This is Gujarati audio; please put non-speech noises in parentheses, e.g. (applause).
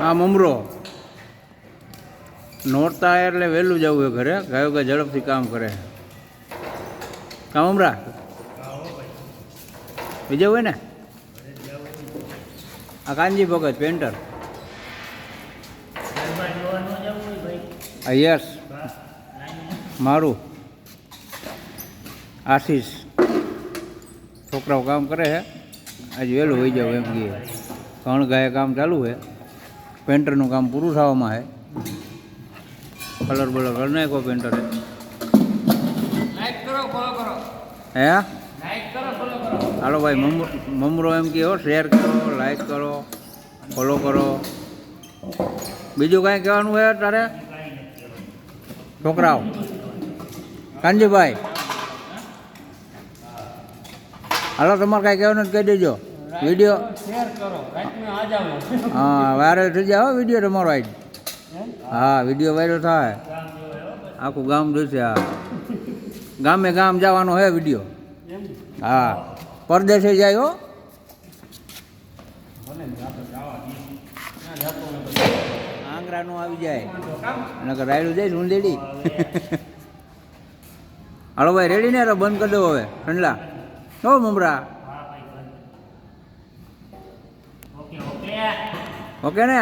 આ મમરો. નોરતા એટલે વહેલું જવું હોય ઘરે, ગાયો કે ઝડપથી કામ કરે. કામ અમરા વિજય હોય ને? આ કાનજી ભગત પેન્ટર યસ મારું. આશીષ. છોકરાઓ કામ કરે છે આજે વહેલું હોઈ જાવ એમ કે. કણ ગાય કામ ચાલુ છે પેન્ટરનું કામ પૂરું થવામાં છે કલર બલર કરી નાખ્યો પેન્ટરે. હે? હાલો ભાઈ મમરો મમરો એમ કહો શેર કરો લાઈક કરો ફોલો કરો. બીજું કાંઈ કહેવાનું છે તારે? છોકરાઓ. કાનજીભાઈ. હાલો તમારે કાંઈ કહેવાનું કહી દેજો. વીડિયો શેર કરો. હા વાયરલ થઈ જાય હો વીડિયો તમારો આજ. હા વીડિયો વાયરલ થાય. આખું ગામ જોશે હા. ગામે ગામ જવાનો હે વીડિયો હા. પરદેશે જાય હો. આંગરાનું આવી જાય. નકર રાયડું જાય ઊંધેડી (laughs) હાલો ભાઈ રેડી ને? બંધ કરી દો હવે. ઠંડલા હો મમરા. હા ભાઈ ઓકે ઓકે ઓકે ને